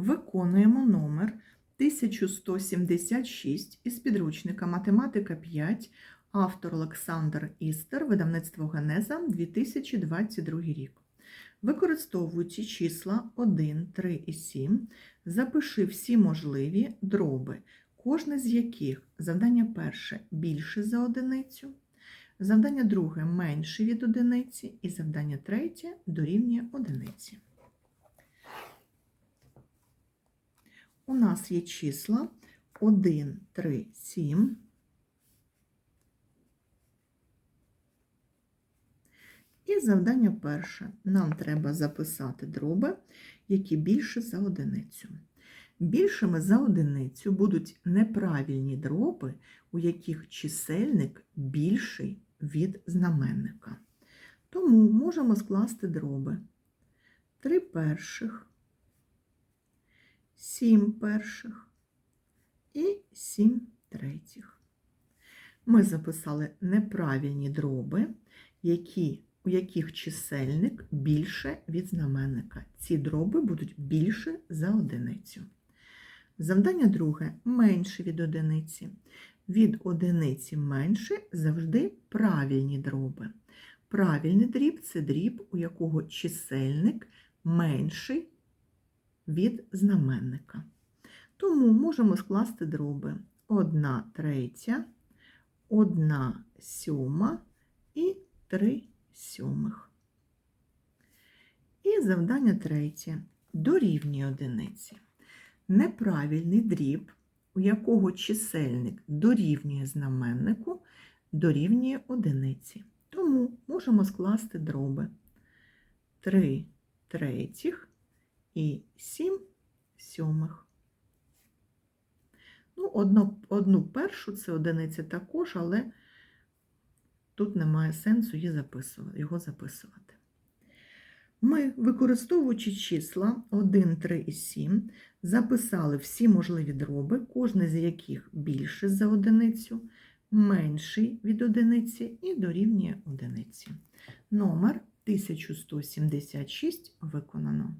Виконуємо номер 1176 із підручника Математика 5, автор Олександр Істер, видавництво Генеза 2022 рік. Використовуючи числа 1, 3 і 7, запиши всі можливі дроби, кожне з яких завдання перше більше за одиницю, завдання друге менше від одиниці і завдання третє дорівнює одиниці. У нас є числа 1, 3, 7. І завдання перше. Нам треба записати дроби, які більше за одиницю. Більшими за одиницю будуть неправильні дроби, у яких чисельник більший від знаменника. Тому можемо скласти дроби 3 перших, 7 перших і 7 третіх. Ми записали неправильні дроби, які, у яких чисельник більше від знаменника. Ці дроби будуть більше за одиницю. Завдання друге менше від одиниці. Від одиниці менше завжди правильні дроби. Правильний дріб це дріб, у якого чисельник менший від знаменника. Тому можемо скласти дроби 1 третя, 1 сьома і 3 сьомих. І завдання третє дорівнює одиниці. Неправильний дріб, у якого чисельник дорівнює знаменнику, дорівнює одиниці. Тому можемо скласти дроби 3 третіх і 7 сьомих. Ну, одну, одну першу це одиниця також, але тут немає сенсу її записувати, його записувати. Ми, використовуючи числа 1, 3 і 7, записали всі можливі дроби, кожне з яких більше за одиницю, менший від одиниці і дорівнює одиниці. Номер 1176 виконано.